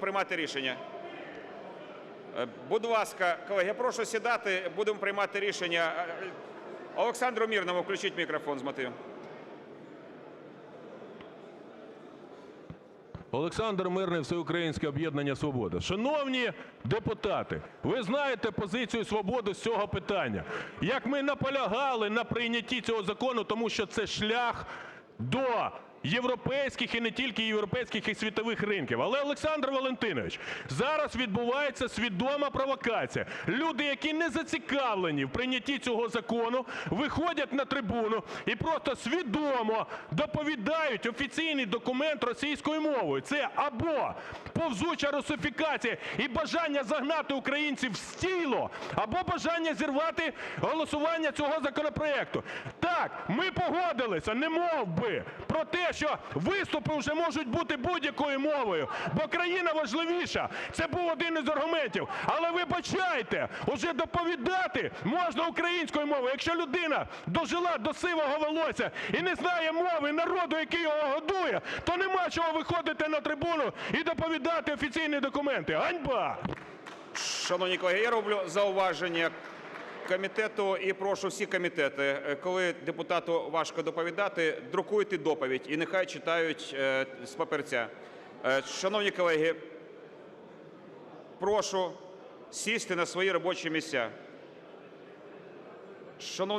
приймати рішення. Е, Будь ласка, колеги, я прошу сідати, будемо приймати рішення. Е, Олександру Мірному включіть мікрофон з мотивів. Олександр Мирний, Всеукраїнське об'єднання «Свобода». Шановні депутати, ви знаєте позицію «Свободи» з цього питання. Як ми наполягали на прийнятті цього закону, тому що це шлях до європейських і не тільки європейських і світових ринків. Але, Олександр Валентинович, зараз відбувається свідома провокація. Люди, які не зацікавлені в прийнятті цього закону, виходять на трибуну і просто свідомо доповідають офіційний документ російською мовою. Це або повзуча русифікація і бажання загнати українців в стіло, або бажання зірвати голосування цього законопроекту. Так, ми погодилися, не мов би, про те, що виступи вже можуть бути будь-якою мовою, бо країна важливіша. Це був один із аргументів. Але вибачайте, уже доповідати можна українською мовою. Якщо людина дожила до сивого волосся і не знає мови народу, який його годує, то нема чого виходити на трибуну і доповідати офіційні документи. Ганьба! Шановні колеги, я роблю зауваження комітету і прошу всі комітети, е, коли депутату важко доповідати, друкуйте доповідь і нехай читають е, з папірця. Е, Шановні колеги, прошу сісти на свої робочі місця.